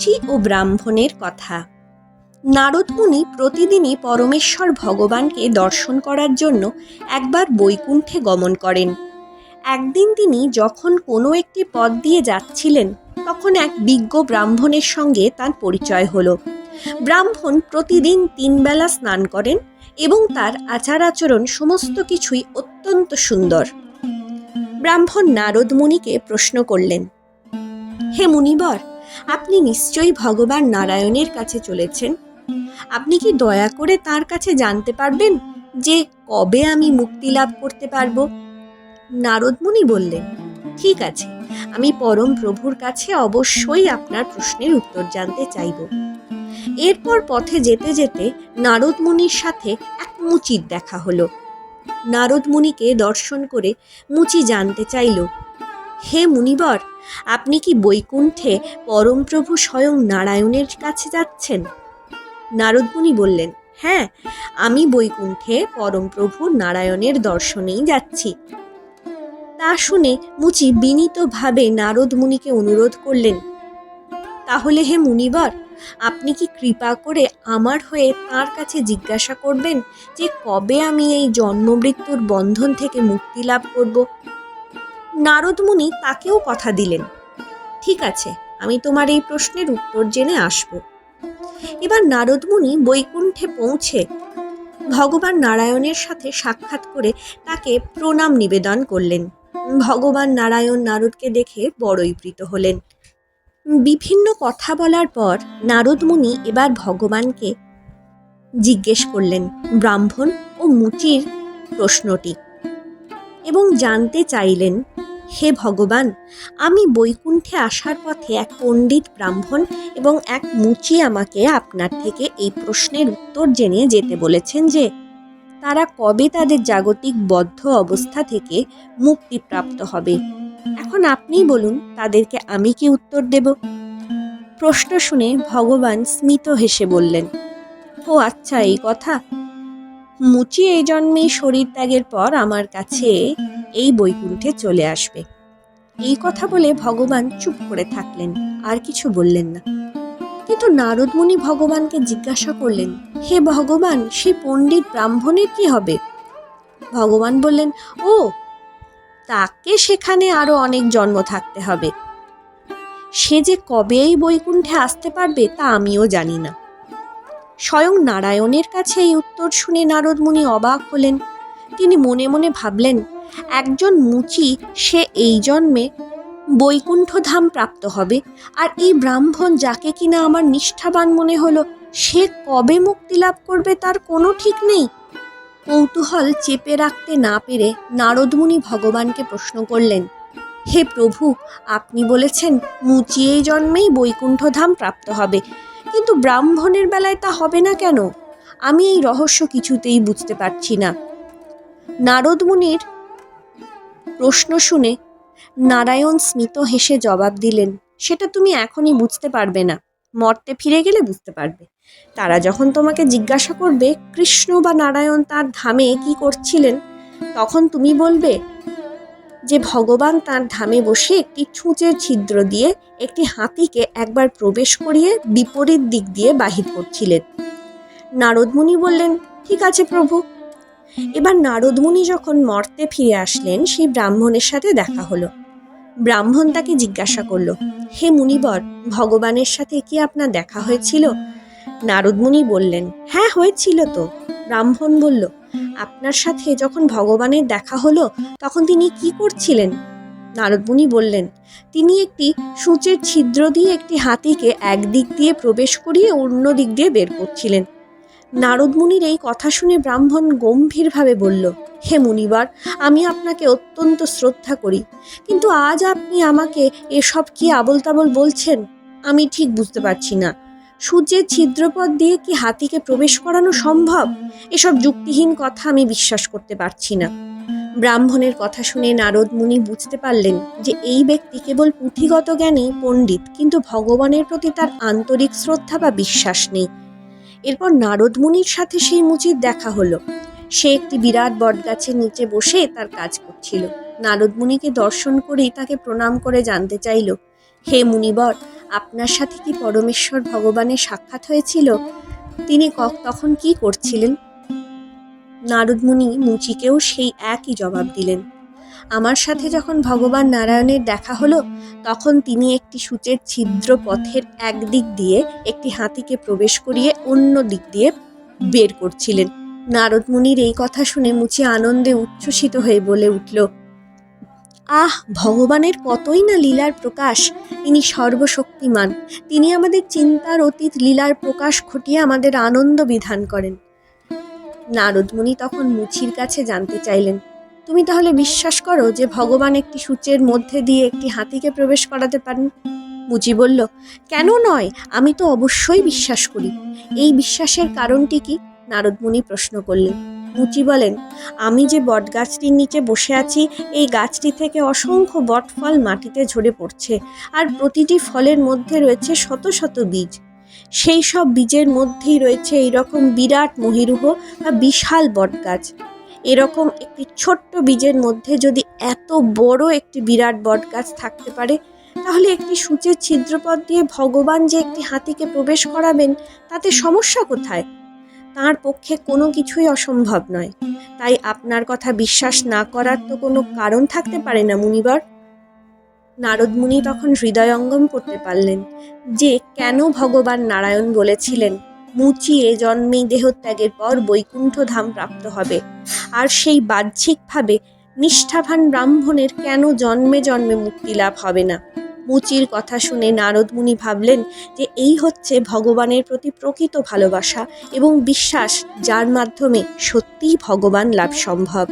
মুচি ও ব্রাহ্মণের কথা। নারদ মুনি প্রতিদিনই পরমেশ্বর ভগবানকে দর্শন করার জন্য একবার বৈকুণ্ঠে গমন করেন। একদিন তিনি যখন কোনো একটি পথ দিয়ে যাচ্ছিলেন, তখন এক বিজ্ঞ ব্রাহ্মণের সঙ্গে তার পরিচয় হলো। ব্রাহ্মণ প্রতিদিন তিনবেলা স্নান করেন এবং তার আচার আচরণ সমস্ত কিছুই অত্যন্ত সুন্দর। ব্রাহ্মণ নারদ মুনিকে প্রশ্ন করলেন, হে মুনিবর আপনি নিশ্চয়ই ভগবান নারায়ণের কাছে চলেছেন। আপনি কি দয়া করে তার কাছে জানতে পারবেন যে কবে আমি মুক্তি লাভ করতে পারব? নারদ মুনি বললেন, ঠিক আছে, আমি পরম প্রভুর কাছে অবশ্যই আপনার প্রশ্নের উত্তর জানতে চাইব। এরপর পথে যেতে যেতে নারদ মুনির সাথে এক মুচির দেখা হলো। নারদ মুনিকে দর্শন করে মুচি জানতে চাইল, হে মুনিবর আপনি কি বৈকুণ্ঠে পরমপ্রভু স্বয়ং নারায়ণের কাছে যাচ্ছেন? নারদমুনি বললেন হ্যাঁ আমি বৈকুণ্ঠে পরমপ্রভু নারায়ণের দর্শনেই যাচ্ছি। তা শুনে মুচি বিনীতভাবে নারদ মুনিকে অনুরোধ করলেন, তাহলে হে মুনিবর, আপনি কি কৃপা করে আমার হয়ে তার কাছে জিজ্ঞাসা করবেন যে কবে আমি এই জন্মমৃত্যুর বন্ধন থেকে মুক্তি লাভ করব? নারদ মুনি তাকেও কথা দিলেন। ঠিক আছে, আমি তোমার এই প্রশ্নের উত্তর জেনে আসব। এবার নারদ মুনি বৈকুণ্ঠে পৌঁছে ভগবান নারায়ণের সাথে সাক্ষাৎ করে তাকে প্রণাম নিবেদন করলেন। ভগবান নারায়ণ নারদকে দেখে বড়ই প্রীত হলেন। বিভিন্ন কথা বলার পর নারদ মুনি এবার ভগবানকে জিজ্ঞেস করলেন ব্রাহ্মণ ও মুচির প্রশ্নটি এবং জানতে চাইলেন হে ভগবান, আমি বৈকুণ্ঠে আসার পথে এক পণ্ডিত ব্রাহ্মণ এবং এক মুচি আমাকে আপনার থেকে এই প্রশ্নের উত্তর জেনে যেতে বলেছেন যে, তারা কবে তাদের জাগতিক বদ্ধ অবস্থা থেকে মুক্তিপ্রাপ্ত হবে। এখন আপনিই বলুন, তাদেরকে আমি কি উত্তর দেব? প্রশ্ন শুনে ভগবান স্মিত হেসে বললেন, ও আচ্ছা এই কথা মুচি এই জন্মেই শরীর ত্যাগের পর আমার কাছে এই বৈকুণ্ঠে চলে আসবে। এই কথা বলে ভগবান চুপ করে থাকলেন, আর কিছু বললেন না। কিন্তু নারদ মুনি ভগবানকে জিজ্ঞাসা করলেন, হে ভগবান, সেই পণ্ডিত ব্রাহ্মণের কি হবে? ভগবান বললেন, ও, তাকে সেখানে আরও অনেক জন্ম থাকতে হবে। সে যে কবে এই বৈকুণ্ঠে আসতে পারবে তা আমিও জানি না। স্বয়ং নারায়ণের কাছে এই উত্তর শুনে নারদ মুনি অবাক হলেন। তিনি মনে মনে ভাবলেন, একজন মুচি সে এই জন্মে বৈকুণ্ঠ ধাম প্রাপ্ত হবে, আর এই ব্রাহ্মণ যাকে কিনা আমার নিষ্ঠাবান মনে হলো, সে কবে মুক্তি লাভ করবে তার কোনো ঠিক নেই। কৌতূহল চেপে রাখতে না পেরে নারদমুনি ভগবানকে প্রশ্ন করলেন, হে প্রভু, আপনি বলেছেন মুচি এই জন্মেই বৈকুণ্ঠধাম প্রাপ্ত হবে কিন্তু ব্রাহ্মণের বেলায় তা হবে না কেন? আমি এই রহস্য কিছুতেই বুঝতে পারছি না। নারদ মুনির প্রশ্ন শুনে নারায়ণ স্মিত হেসে জবাব দিলেন, সেটা তুমি এখনই বুঝতে পারবে না। মর্তে ফিরে গেলে বুঝতে পারবে। তারা যখন তোমাকে জিজ্ঞাসা করবে, কৃষ্ণ বা নারায়ণ তার ধামে কি করছিলেন, তখন তুমি বলবে যে ভগবান তার ধামে বসে একটি ছুঁচের ছিদ্র দিয়ে একটি হাতিকে একবার প্রবেশ করিয়ে বিপরীত দিক দিয়ে বাহির করছিলেন। নারদমুনি বললেন, ঠিক আছে প্রভু। এবার নারদমুনি যখন মর্তে ফিরে আসলেন, সেই ব্রাহ্মণের সাথে দেখা হলো। ব্রাহ্মণ তাকে জিজ্ঞাসা করল, হে মুনিবর, ভগবানের সাথে কি আপনার দেখা হয়েছিল? নারদমুনি বললেন হ্যাঁ হয়েছিল তো। ব্রাহ্মণ বলল আপনার সাথে যখন ভগবানের দেখা হলো, তখন তিনি কি করছিলেন? নারদমুনি বললেন, তিনি একটি সূচের ছিদ্র দিয়ে একটি হাতিকে একদিক দিয়ে প্রবেশ করিয়ে অন্য দিক দিয়ে বের করছিলেন। নারদমুনির এই কথা শুনে ব্রাহ্মণ গম্ভীরভাবে বলল, হে মুনিবার, আমি আপনাকে অত্যন্ত শ্রদ্ধা করি, কিন্তু আজ আপনি আমাকে এসব কি আবল তাবল বলছেন? আমি ঠিক বুঝতে পারছি না। সূর্যের ছিদ্রপথ দিয়ে কি হাতিকে প্রবেশ করানো সম্ভব? এসব যুক্তিহীন কথা আমি বিশ্বাস করতে পারছি না। ব্রাহ্মণের কথা শুনে নারদ মুনি বুঝতে পারলেন যে এই ব্যক্তি কেবল পুঁথিগত জ্ঞানী, পণ্ডিত, কিন্তু ভগবানের প্রতি তার আন্তরিক শ্রদ্ধা বা বিশ্বাস নেই। এরপর নারদ মুনির সাথে সেই মুচির দেখা হলো। সে একটি বিরাট বটগাছের নিচে বসে তার কাজ করছিল। নারদ মুনিকে দর্শন করেই তাকে প্রণাম করে জানতে চাইল। হে মুনিবর, আপনার সাথে কি পরমেশ্বর ভগবানের সাক্ষাৎ হয়েছিল? তিনি তখন কি করছিলেন? নারদ মুনি মুচিকেও সেই একই জবাব দিলেন। আমার সাথে যখন ভগবান নারায়ণের দেখা হলো, তখন তিনি একটি সূচের ছিদ্র পথের একদিক দিয়ে একটি হাতিকে প্রবেশ করিয়ে অন্য দিক দিয়ে বের করছিলেন। নারদ মুনির এই কথা শুনে মুচি আনন্দে উচ্ছ্বসিত হয়ে বলে উঠল আহ, ভগবানের কতই না লীলার প্রকাশ। তিনি সর্বশক্তিমান। তিনি আমাদের চিন্তার অতীত লীলার প্রকাশ ঘটিয়ে আমাদের আনন্দ বিধান করেন। নারদমুনি তখন মুচির কাছে জানতে চাইলেন, তুমি তাহলে বিশ্বাস করো যে ভগবান একটি সূচের মধ্যে দিয়ে একটি হাতিকে প্রবেশ করাতে পারেন? মুচি বলল, কেন নয়, আমি তো অবশ্যই বিশ্বাস করি। এই বিশ্বাসের কারণটি কি? নারদমুনি প্রশ্ন করলেন মুচি বলেন, আমি যে বটগাছটির নিচে বসে আছি, এই গাছটি থেকে অসংখ্য বটফল মাটিতে ঝরে পড়ছে, আর প্রতিটি ফলের মধ্যে রয়েছে শত শত বীজ। সেই সব বীজের মধ্যেই রয়েছে এইরকম বিরাট মহিরুহ বা বিশাল বটগাছ। এরকম একটি ছোট্ট বীজের মধ্যে যদি এত বড় একটি বিরাট বটগাছ থাকতে পারে, তাহলে একটি সূচের ছিদ্রপথ দিয়ে ভগবান যে একটি হাতিকে প্রবেশ করাবেন, তাতে সমস্যা কোথায়? তার পক্ষে কোনো কিছুই অসম্ভব নয়। তাই আপনার কথা বিশ্বাস না করার তো কোনো কারণ থাকতে পারে না, মুনিবর। নারদ মুনি তখন হৃদয়ঙ্গম করতে পারলেন যে কেন ভগবান নারায়ণ বলেছিলেন মুচি এ জন্মেই দেহত্যাগের পর বৈকুণ্ঠ ধাম প্রাপ্ত হবে। আর সেই বাহ্যিকভাবে নিষ্ঠাভান ব্রাহ্মণের কেন জন্মে জন্মে মুক্তি লাভ হবে না? মুচির কথা শুনে নারদ মুনি ভাবলেন যে এই হচ্ছে ভগবানের প্রতি প্রকৃত ভালোবাসা এবং বিশ্বাস, যার মাধ্যমে সত্যিই ভগবান লাভ সম্ভব।